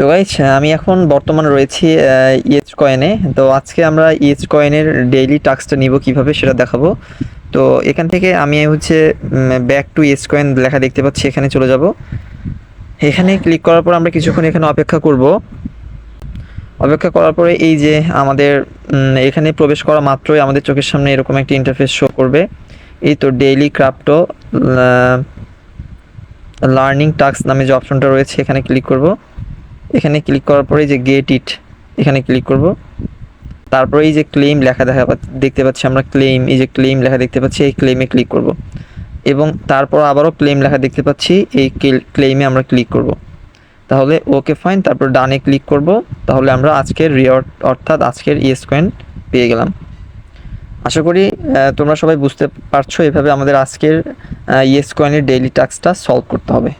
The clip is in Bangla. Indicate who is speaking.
Speaker 1: তো গাইস আমি এখন বর্তমানে রয়েছি ইএচ কয়েনে তো আজকে আমরা ইএচ কয়েনের ডেইলি টাস্কটা নিব কীভাবে সেটা দেখাবো। তো এখান থেকে আমি হচ্ছে ব্যাক টু ইএচ কয়েন লেখা দেখতে পাচ্ছি, এখানে চলে যাব। এখানে ক্লিক করার পর আমরা কিছুক্ষণ এখানে অপেক্ষা করব। অপেক্ষা করার পরে এই যে আমাদের এখানে প্রবেশ করা মাত্রই আমাদের চোখের সামনে এরকম একটি ইন্টারফেস শো করবে। এই তো ডেইলি ক্রাফটো লার্নিং টাস্ক নামে যে অপশনটা রয়েছে, এখানে ক্লিক করব। এখানে ক্লিক করার পরে যে গেট ইট এখানে ক্লিক করব। তারপরে এই যে ক্লেম লেখা দেখা দেখতে পাচ্ছি আমরা ক্লেম এই যে ক্লেম লেখা দেখতে পাচ্ছি, এই ক্লেমে ক্লিক করব। এবং তারপর আবারও ক্লেম লেখা দেখতে পাচ্ছি, এই ক্লেমে আমরা ক্লিক করব। তাহলে ওকে ফাইন তারপর ডানে ক্লিক করব। তাহলে আমরা আজকের রিওয়ার্ড অর্থাৎ আজকের ইয়েস কয়েন পেয়ে গেলাম। আশা করি তোমরা সবাই বুঝতে পারছ, এভাবে আমাদের আজকের ইএস কয়েনের ডেইলি টাস্কটা সলভ করতে হবে।